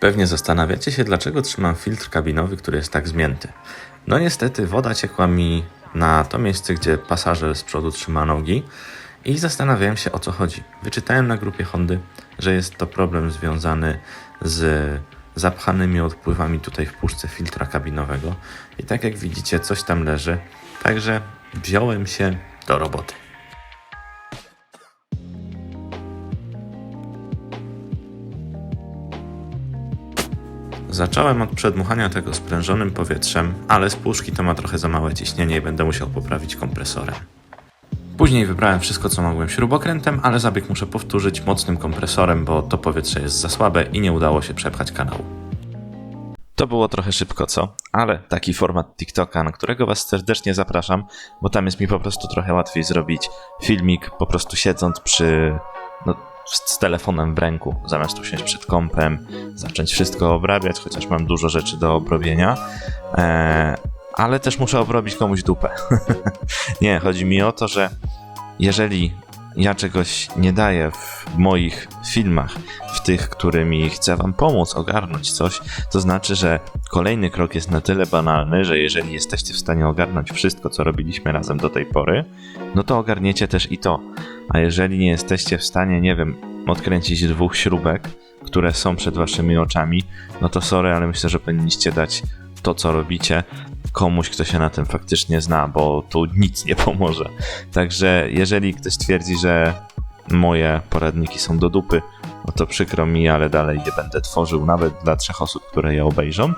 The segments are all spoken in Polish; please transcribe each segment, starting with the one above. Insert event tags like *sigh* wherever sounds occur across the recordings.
Pewnie zastanawiacie się, dlaczego trzymam filtr kabinowy, który jest tak zmięty. No niestety woda ciekła mi na to miejsce, gdzie pasażer z przodu trzyma nogi i zastanawiałem się o co chodzi. Wyczytałem na grupie Hondy, że jest to problem związany z zapchanymi odpływami tutaj w puszce filtra kabinowego i tak jak widzicie coś tam leży, także wziąłem się do roboty. Zacząłem od przedmuchania tego sprężonym powietrzem, ale z puszki to ma trochę za małe ciśnienie i będę musiał poprawić kompresorem. Później wybrałem wszystko, co mogłem śrubokrętem, ale zabieg muszę powtórzyć mocnym kompresorem, bo to powietrze jest za słabe i nie udało się przepchać kanału. To było trochę szybko, co? Ale taki format TikToka, na którego Was serdecznie zapraszam, bo tam jest mi po prostu trochę łatwiej zrobić filmik, po prostu siedząc przy. No, z telefonem w ręku, zamiast usiąść przed kąpem, zacząć wszystko obrabiać, chociaż mam dużo rzeczy do obrobienia. Eee, ale też muszę obrobić komuś dupę. *laughs* nie, chodzi mi o to, że jeżeli ja czegoś nie daję w moich filmach, tych, którymi chcę Wam pomóc ogarnąć coś, to znaczy, że kolejny krok jest na tyle banalny, że jeżeli jesteście w stanie ogarnąć wszystko, co robiliśmy razem do tej pory, no to ogarniecie też i to. A jeżeli nie jesteście w stanie, nie wiem, odkręcić dwóch śrubek, które są przed Waszymi oczami, no to sorry, ale myślę, że powinniście dać to, co robicie, komuś, kto się na tym faktycznie zna, bo tu nic nie pomoże. Także jeżeli ktoś twierdzi, że moje poradniki są do dupy, no to przykro mi, ale dalej je będę tworzył nawet dla trzech osób, które je obejrzą.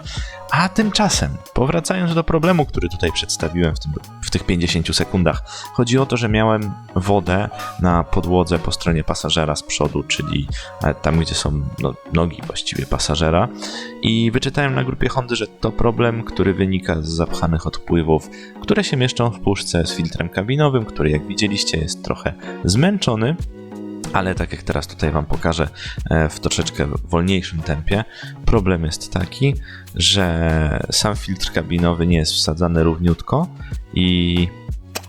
A tymczasem, powracając do problemu, który tutaj przedstawiłem w, tym, w tych 50 sekundach, chodzi o to, że miałem wodę na podłodze po stronie pasażera z przodu, czyli e, tam, gdzie są no, nogi właściwie pasażera. I wyczytałem na grupie Hondy, że to problem, który wynika z zapchanych odpływów, które się mieszczą w puszce z filtrem kabinowym, który jak widzieliście jest trochę zmęczony, ale tak jak teraz tutaj Wam pokażę e, w troszeczkę wolniejszym tempie, problem jest taki, że sam filtr kabinowy nie jest wsadzany równiutko i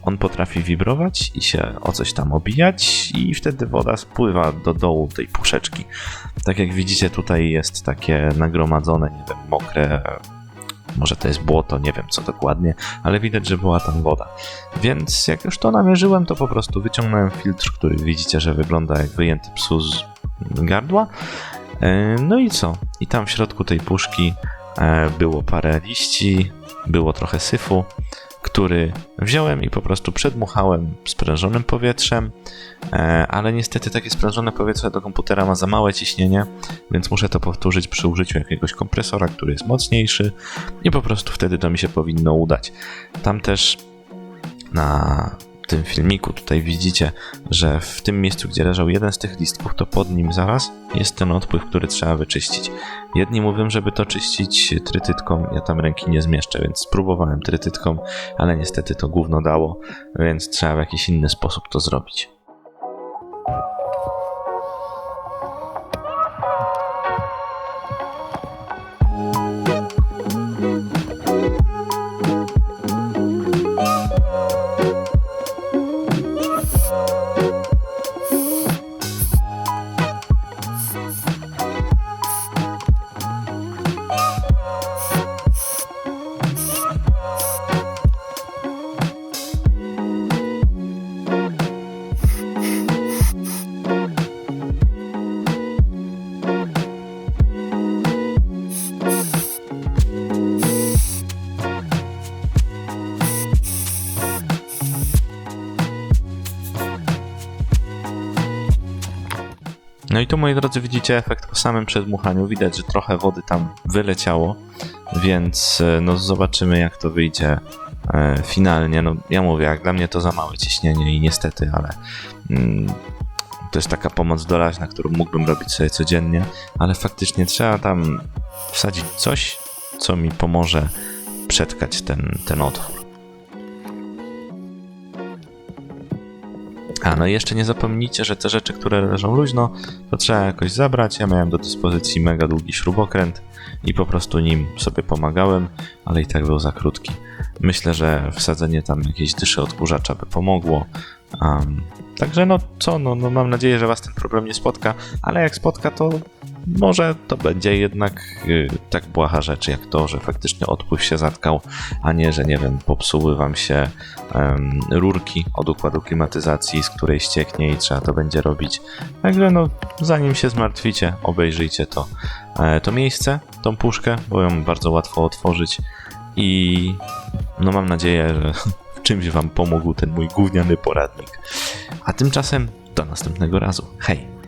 on potrafi wibrować i się o coś tam obijać i wtedy woda spływa do dołu tej puszeczki. Tak jak widzicie tutaj jest takie nagromadzone, nie wiem, mokre może to jest błoto, nie wiem co dokładnie, ale widać, że była tam woda. Więc jak już to namierzyłem, to po prostu wyciągnąłem filtr, który widzicie, że wygląda jak wyjęty psu z gardła. E, no i co? I tam w środku tej puszki e, było parę liści, było trochę syfu, który wziąłem i po prostu przedmuchałem sprężonym powietrzem, e, ale niestety takie sprężone powietrze do komputera ma za małe ciśnienie, więc muszę to powtórzyć przy użyciu jakiegoś kompresora, który jest mocniejszy i po prostu wtedy to mi się powinno udać. Tam też na tym filmiku tutaj widzicie, że w tym miejscu, gdzie leżał jeden z tych listków, to pod nim zaraz jest ten odpływ, który trzeba wyczyścić. Jedni mówią, żeby to czyścić trytytką, ja tam ręki nie zmieszczę, więc spróbowałem trytytką, ale niestety to gówno dało, więc trzeba w jakiś inny sposób to zrobić. No i tu, moi drodzy, widzicie efekt po samym przedmuchaniu. Widać, że trochę wody tam wyleciało, więc e, no zobaczymy, jak to wyjdzie e, finalnie. No ja mówię, jak dla mnie to za małe ciśnienie i niestety, ale mm, to jest taka pomoc doraźna, którą mógłbym robić sobie codziennie, ale faktycznie trzeba tam wsadzić coś, co mi pomoże przetkać ten, ten otwór. A, no i jeszcze nie zapomnijcie, że te rzeczy, które leżą luźno, to trzeba jakoś zabrać. Ja miałem do dyspozycji mega długi śrubokręt i po prostu nim sobie pomagałem, ale i tak był za krótki. Myślę, że wsadzenie tam jakiejś dyszy odkurzacza by pomogło. Um, także no co, no, no mam nadzieję, że was ten problem nie spotka, ale jak spotka, to może to będzie jednak y, tak błaha rzecz jak to, że faktycznie odpływ się zatkał, a nie, że nie wiem, popsuły wam się rurki od układu klimatyzacji, z której ścieknie i trzeba to będzie robić. Także no, zanim się zmartwicie, obejrzyjcie to, e, to miejsce, tą puszkę, bo ją bardzo łatwo otworzyć i no mam nadzieję, że *laughs* w czymś wam pomógł ten mój gówniany poradnik. A tymczasem do następnego razu. Hej!